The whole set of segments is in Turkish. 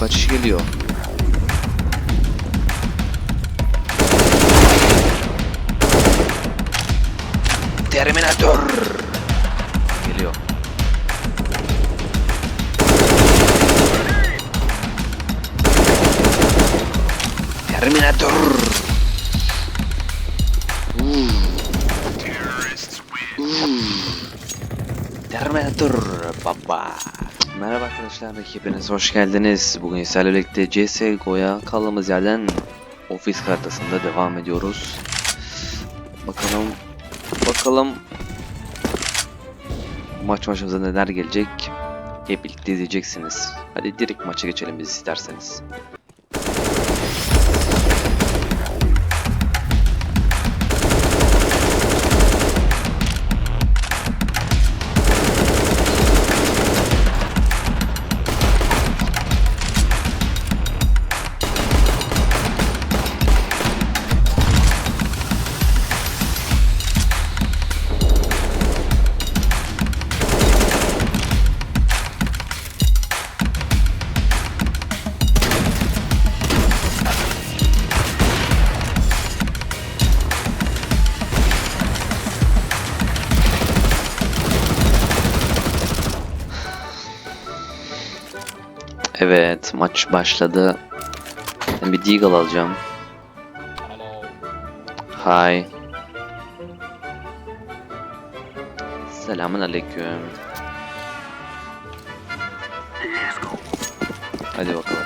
kaçış geliyor. Terminator geliyor. Terminator. Uuu. Uuu. Terminator baba. Merhaba arkadaşlar, hepiniz hoş geldiniz. Bugün sizlerle birlikte CSGO'ya kaldığımız yerden ofis haritasında devam ediyoruz. Bakalım, bakalım maç başımıza neler gelecek hep birlikte izleyeceksiniz. Hadi direkt maça geçelim biz isterseniz. Maç başladı. Ben bir Deagle alacağım. Hi. Selamun aleyküm. Hadi bakalım.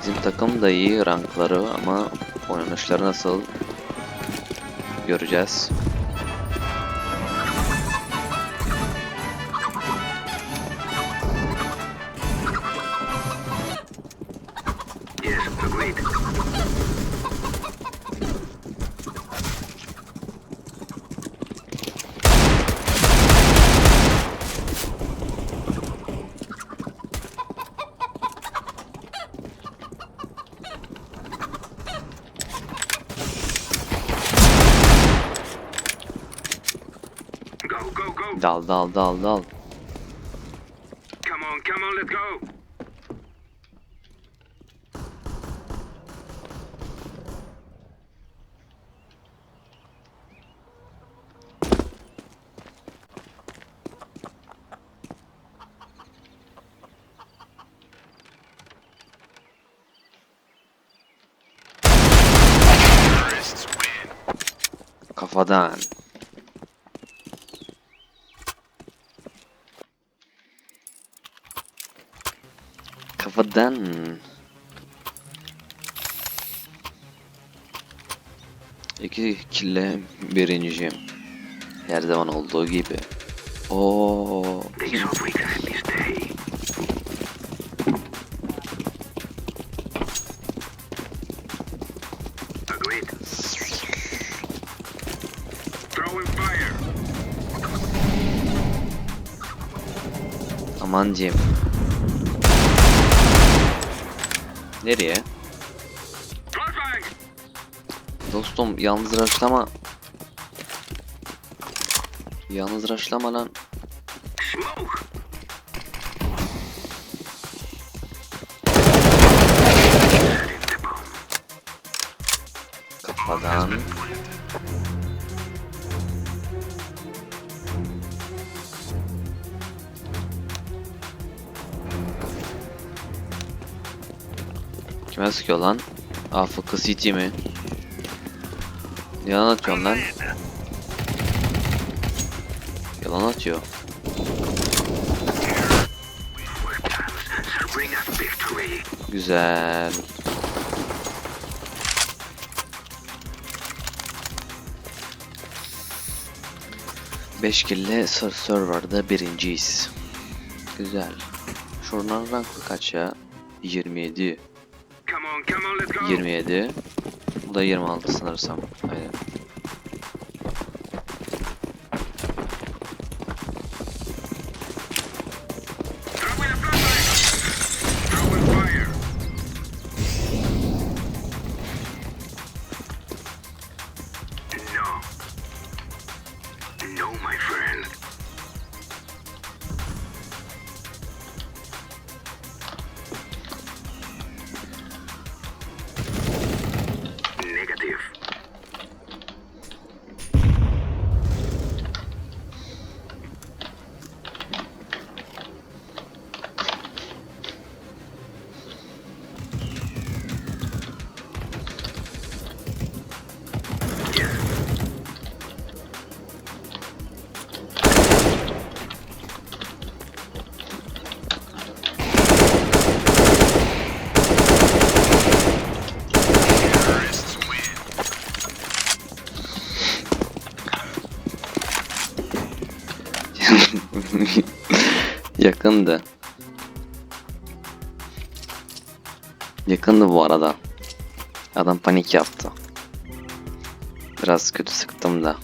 Bizim takım da iyi rankları ama oynanışları nasıl göreceğiz. Dal dal dal. Come on, come on, let's go. Kafadan. Kafadan. İki kille birinciyim. Her zaman olduğu gibi. Oo. These will Nereye? Dostum yalnız raşlama. Yalnız raşlama lan. Sıkıyor lan? AFK City mi? Yalan atıyorsun lan. Yalan atıyor. Güzel. Beş kille ser serverda birinciyiz. Güzel. Şuradan rankı kaç ya? 27. 27. Bu da 26 sanırsam. Aynen. Yakındı. Yakındı bu arada. Adam panik yaptı. Biraz kötü sıktım da.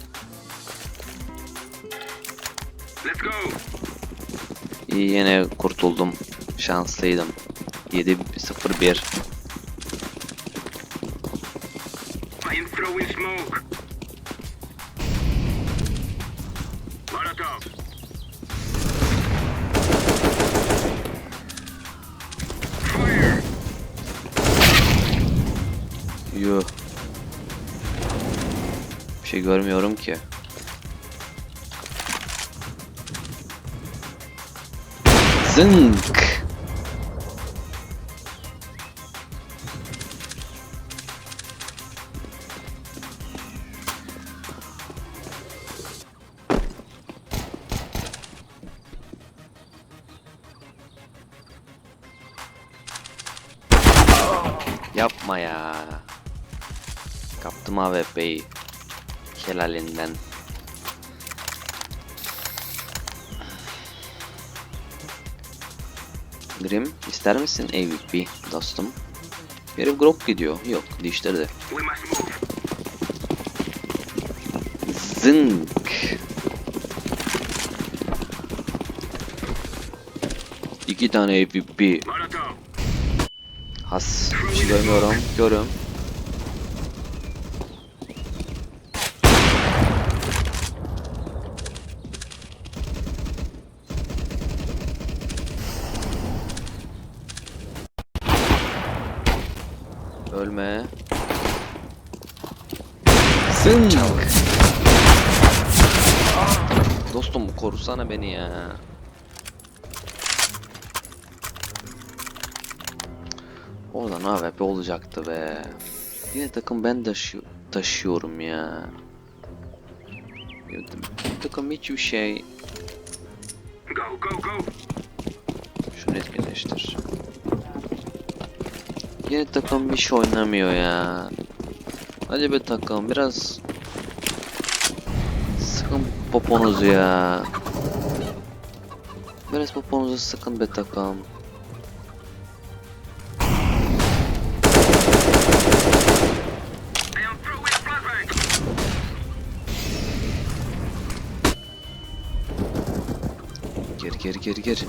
Let's go. İyi yine kurtuldum. Şanslıydım. 7-0-1. I am throwing smoke. Şey görmüyorum ki. Zınk. Yapma ya. Kaptım AWP'yi. Helalinden. Grim ister misin AVP dostum? Herif Grok gidiyor. Yok must move. Zınk. İki tane AVP. Has. Bir şey görmüyorum. Görüyorum. Ölme. Zınk. Korusana beni ya. Oradan AWP olacaktı be. Yine takım ben taşı taşıyorum ya. Takım hiçbir şey. Go, go, go. Şunu etkinleştir. Yine takım bir şey oynamıyor ya. Hadi be takım biraz sıkın poponuzu ya. Biraz poponuzu sıkın be takım. Geri geri geri geri.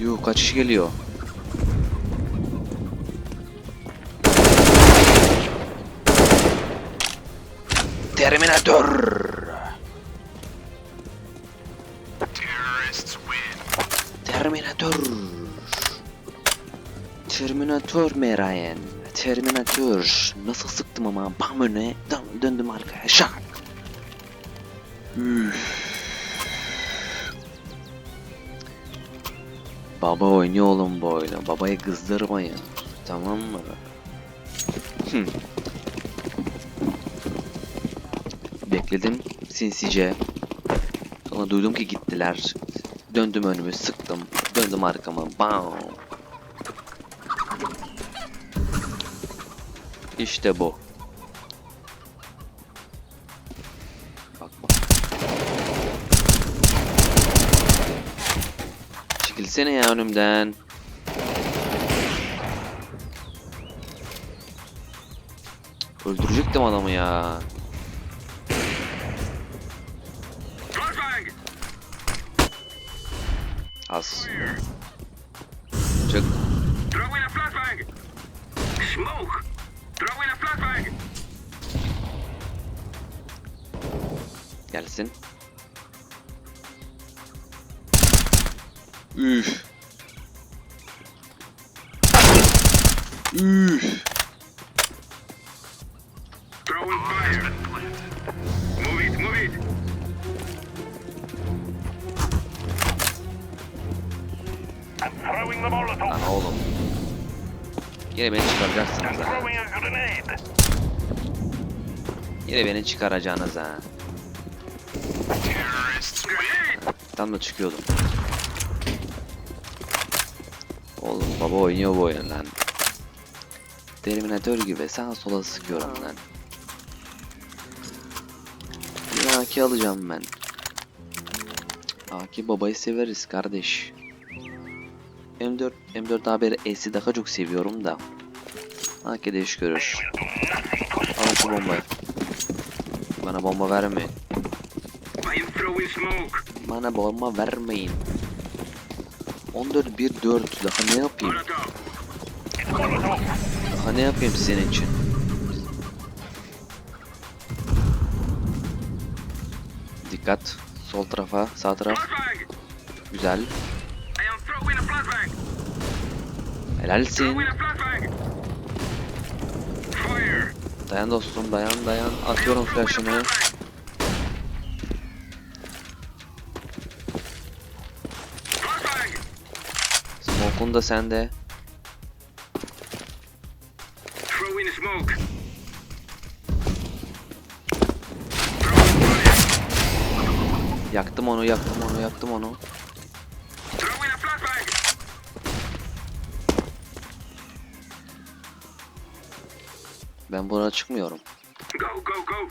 Yuh kaç kişi geliyor? Terminator. Terminator. Terminator Merayen. Terminator. Nasıl sıktım ama bam öne dön, döndüm arkaya şak. Baba oynuyor oğlum bu oyunu. Babayı kızdırmayın. Tamam mı? Bekledim sinsice. Sonra duydum ki gittiler. Döndüm önümü sıktım. Döndüm arkama. Bam. İşte bu. Bak bak. Çekilsene ya önümden. Öldürecektim adamı ya. Az. Fire. Çık. Throwing a flashbang. Smoke. Throwing a flashbang. Gelsin. Üf. Üf. Yine beni çıkaracaksınız ha. Yine beni çıkaracağınız ha. Tam da çıkıyordum. Oğlum baba oynuyor bu oyunu lan. Terminator gibi sağa sola sıkıyorum lan. Ya AK alacağım ben. AK babayı severiz kardeş. M4 M4 haberi S'i daha çok seviyorum da. AK'de iş görür. Al şu bombayı. Bana bomba vermeyin. Bana bomba vermeyin. 14 1 4 daha ne yapayım? Daha ne yapayım senin için? Dikkat. Sol tarafa, sağ taraf. Güzel. Helalsin. Throwing a flashbang. Fire. Dayan dostum, dayan dayan. Atıyorum. Flashbang. Smoke'un da sende. Yaktım onu, yaktım onu, yaktım onu. Ben buna çıkmıyorum. Go, go, go.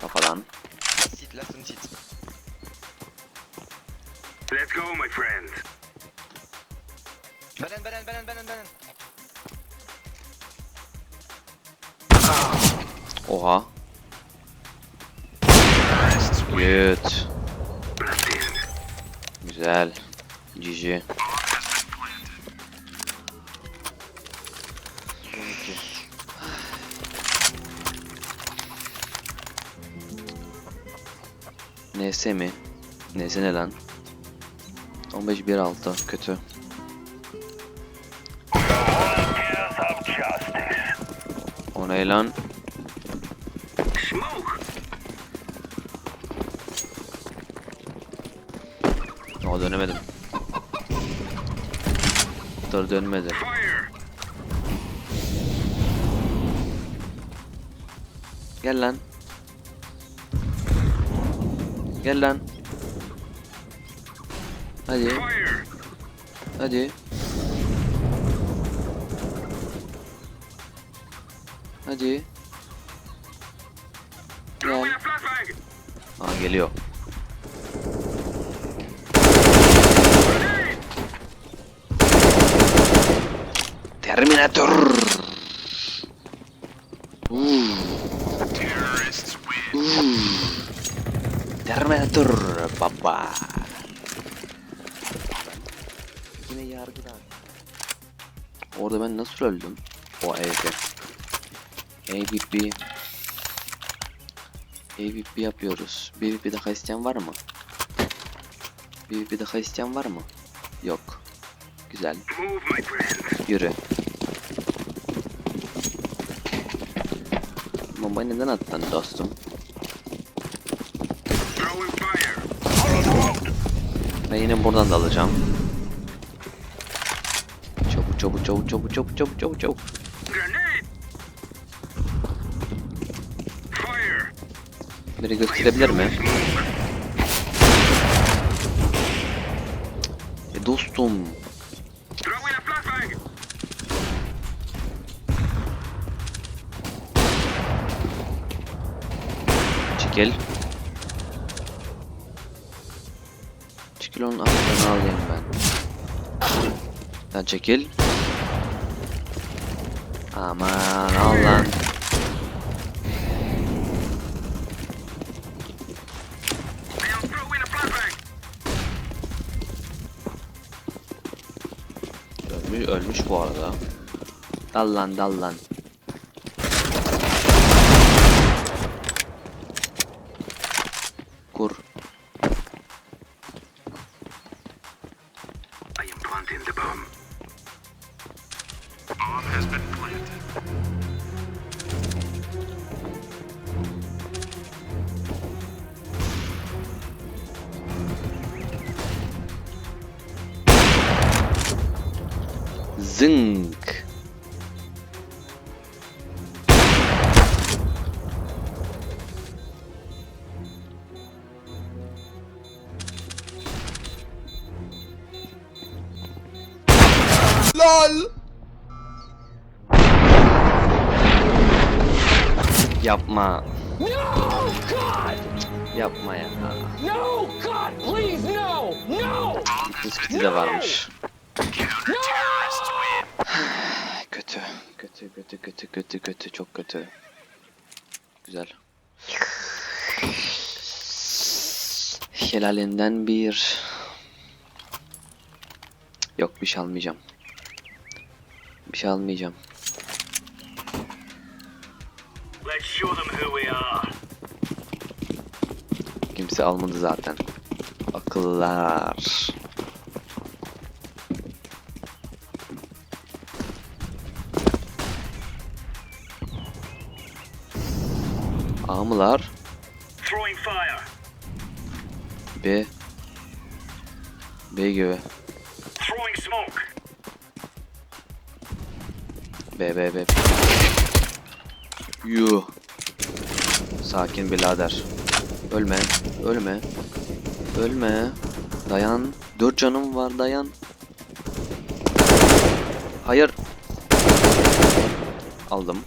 Kafadan. Seat, left and seat. Let's go, my friend. Benen, benen, benen, benen, benen. Oha. Blasting. Güzel. GG. NS mi? NS ne lan? 15 1 6 kötü. O ne lan? Dur dönmedi. Gel lan. Gel lan. Hadi, hadi. Hadi. Gel. Aa geliyor. Terminator. Uuu. Uuu. Terminator baba. Yine yargıda. Orada ben nasıl öldüm? O evde. AVP. AVP yapıyoruz. BVP daha isteyen var mı? BVP daha isteyen var mı? Yok. Güzel. Yürü. Bombayı neden attın dostum? Ben yine buradan da alacağım. Çabuk çabuk çabuk çabuk çabuk çabuk çabuk çabuk. Biri gösterebilir mi? E dostum. Çekil. Çekil onun aklını alayım ben. Sen çekil. Aman al lan. Ölmüş, ölmüş bu arada. Dal lan dal lan. LOL Yapma. No, God! Yapma ya. No, God, please, no! No! Bisküvi de varmış. No! Kötü. Kötü kötü kötü kötü kötü çok kötü. Güzel. Şelalenden bir. Yok bir şey almayacağım. Bir şey almayacağım. Kimse almadı zaten. Akıllar. Amlar. B. B göve. Throwing smoke. B B B. Yuh. Sakin birader. Ölme. Ölme. Ölme. Dayan. Dört canım var dayan. Hayır. Aldım.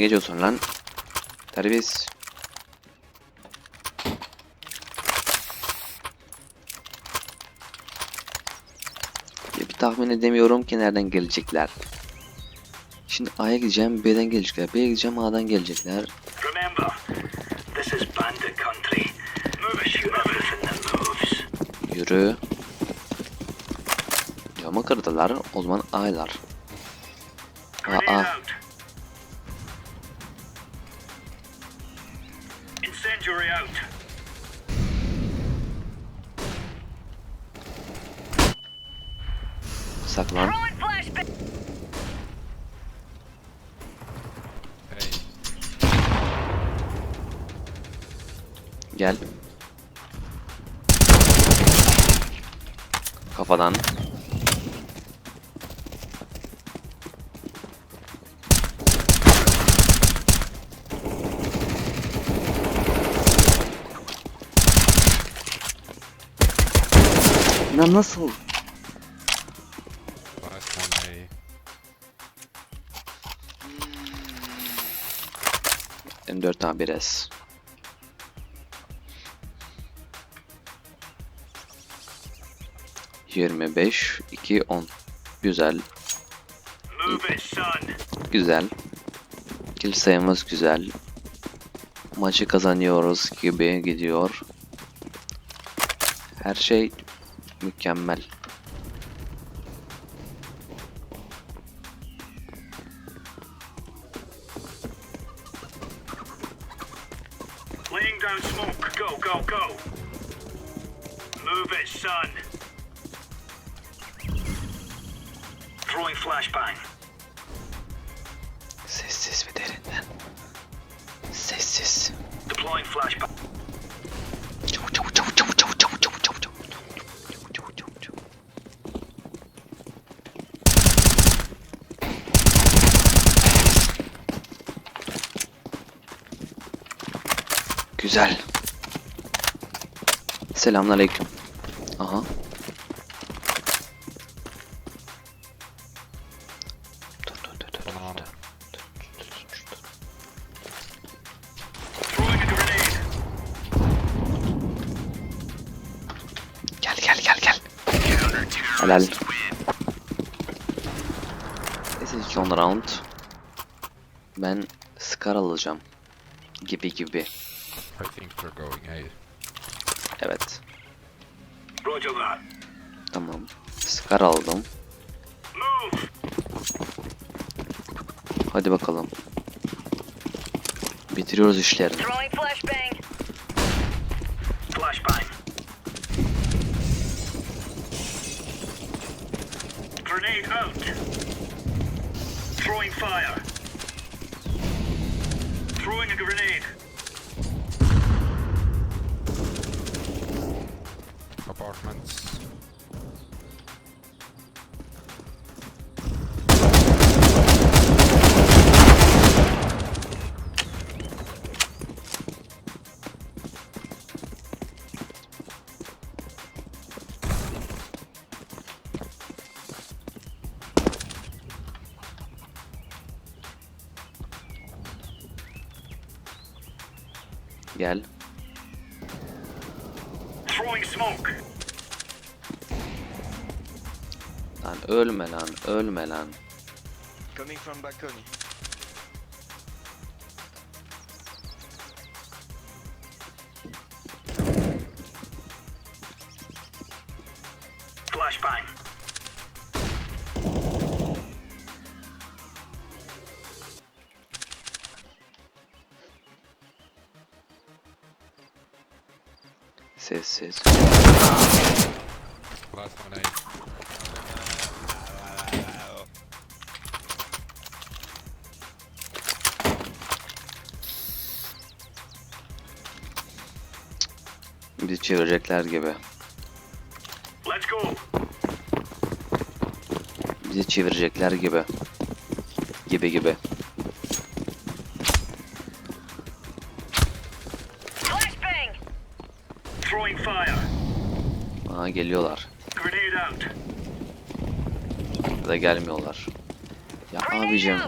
Geçiyorsun lan? Terbiyesiz. Bir tahmin edemiyorum ki nereden gelecekler. Şimdi A'ya gideceğim, B'den gelecekler. B'ye gideceğim, A'dan gelecekler. Yürü. Camı kırdılar. O zaman A'lar. Gel. Kafadan. Ya nasıl? Last one A. M4 A1S. Yirmi beş, iki, on. Güzel, güzel. Kill sayımız güzel. Maçı kazanıyoruz gibi gidiyor. Her şey mükemmel. Go, go, go. Move it, son. Throwing flashbang. Sessiz ve derinden. Sessiz. Deploying flashbang. Çabuk çabuk çabuk çabuk çabuk çabuk çabuk çabuk çabuk çabuk çabuk çabuk çabuk. Güzel. Selamünaleyküm. Helal. Neyse son round. Ben Scar alacağım. Gibi gibi. I think we're going A. Evet. Roger that. Tamam. Scar aldım. Move. Hadi bakalım. Bitiriyoruz işlerini. Throwing flashbang. Ölme lan ölme lan. Coming from balcony. Flashbang. Sessiz. Last one A. çevirecekler gibi. Let's go. Bizi çevirecekler gibi. Gibi gibi. Aa geliyorlar. Ya da gelmiyorlar. Ya abicim.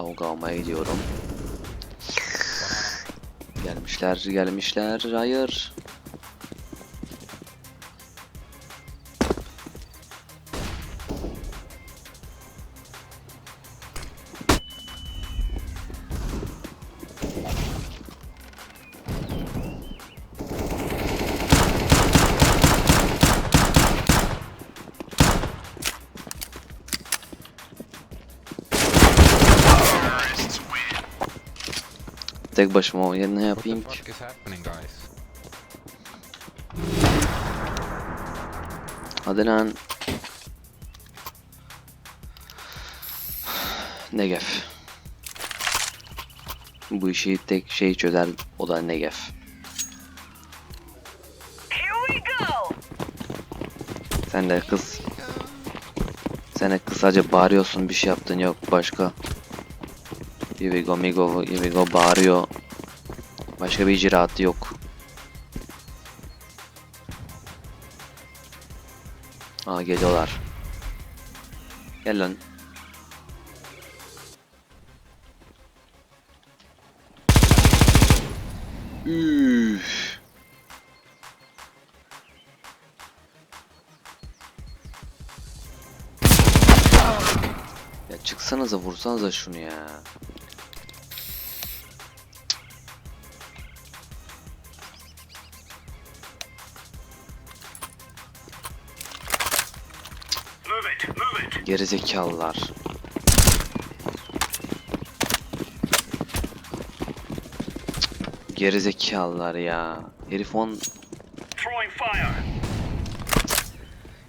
Avuk almaya gidiyorum. Gelmişler, gelmişler. Hayır. Tek başıma oyun ne What yapayım ki? Hadi lan. Negef. Bu işi tek şey çözer o da Negef. Here we go! Sen de kız. Sen de kız sadece bağırıyorsun bir şey yaptın yok başka. Here we go migo, here we. Başka bir icraatı yok. Aa geliyorlar. Gel lan. Üf. Ya çıksanıza vursanıza şunu ya. Gerizekalılar. Gerizekalılar ya. Herif on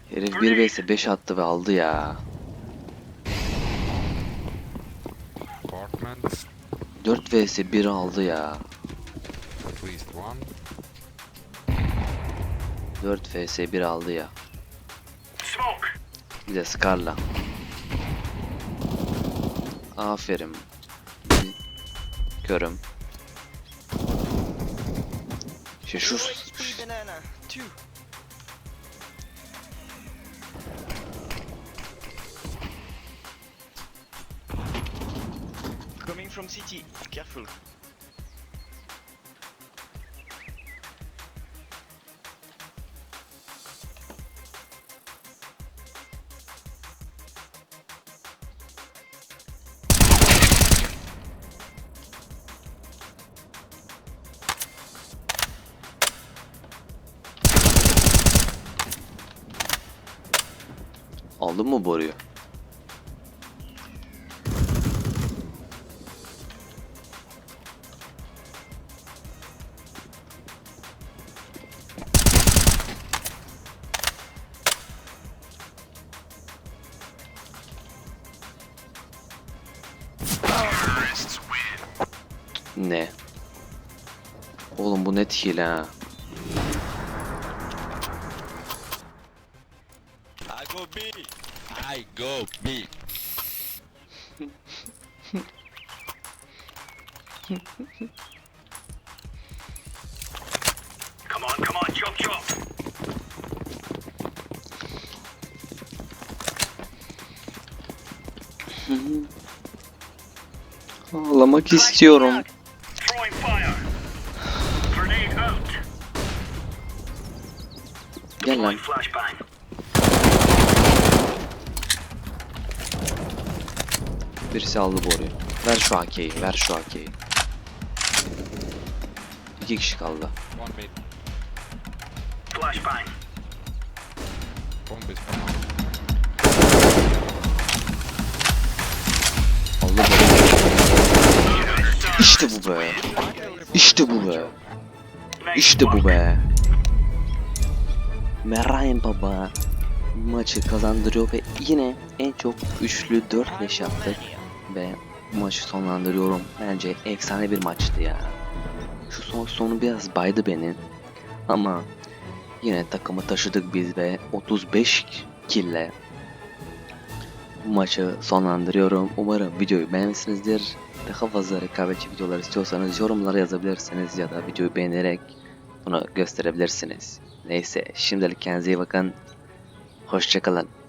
herif 1 vs 5 attı ve aldı ya. Apartments. 4 vs 1 aldı ya. At least one. 4 vs 1 aldı ya. Bir de Scar'la. Aferin. Körüm. İşte şu. Coming from city. Careful. Aldın mı boruyu? Ne? Oğlum bu net hile ha. I go B. I go B. Come on, come on, chop chop. Ağlamak istiyorum. Birisi aldı boruyu. Ver şu AK'yi, ver şu AK'yi. İki kişi kaldı. One mid. Flashbang. Bomb is bomb. Aldı boruyu. İşte bu be. İşte bu be. İşte bu be. Merayn baba maçı kazandırıyor ve yine en çok üçlü 4 leş yaptık ve maçı sonlandırıyorum. Bence efsane bir maçtı ya. Şu son sonu biraz baydı beni ama yine takımı taşıdık biz ve 35 kille maçı sonlandırıyorum. Umarım videoyu beğenmişsinizdir. Daha fazla rekabetçi videolar istiyorsanız yorumlara yazabilirsiniz ya da videoyu beğenerek bunu gösterebilirsiniz. Neyse şimdilik kendinize iyi bakın. Hoşçakalın.